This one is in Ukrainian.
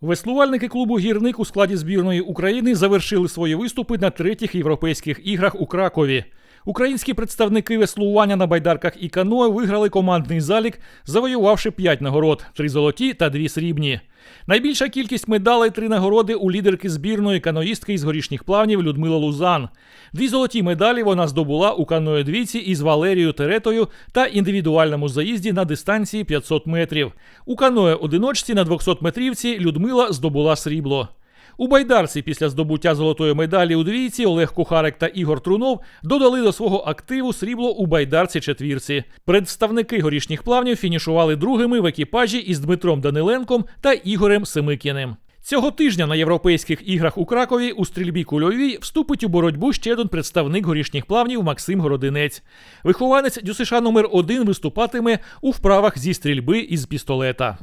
Веслувальники клубу Гірник у складі збірної України завершили свої виступи на третіх європейських іграх у Кракові. Українські представники веслування на байдарках і каное виграли командний залік, завоювавши 5 нагород: 3 золоті та 2 срібні. Найбільша кількість медалей три нагороди у лідерки збірної каноїстки із горішніх плавнів Людмила Лузан. Дві золоті медалі вона здобула у каное двійці із Валерією Теретою та індивідуальному заїзді на дистанції 500 метрів. У каное одиночці на 200 метрівці Людмила здобула срібло. У байдарці після здобуття золотої медалі у двійці Олег Кухарик та Ігор Трунов додали до свого активу срібло у байдарці четвірці. Представники горішніх плавнів фінішували другими в екіпажі із Дмитром Даниленком та Ігорем Семикіним. Цього тижня на європейських іграх у Кракові у стрільбі кульовій вступить у боротьбу ще один представник горішніх плавнів Максим Городинець. Вихованець ДЮСШ номер 1 виступатиме у вправах зі стрільби із пістолета.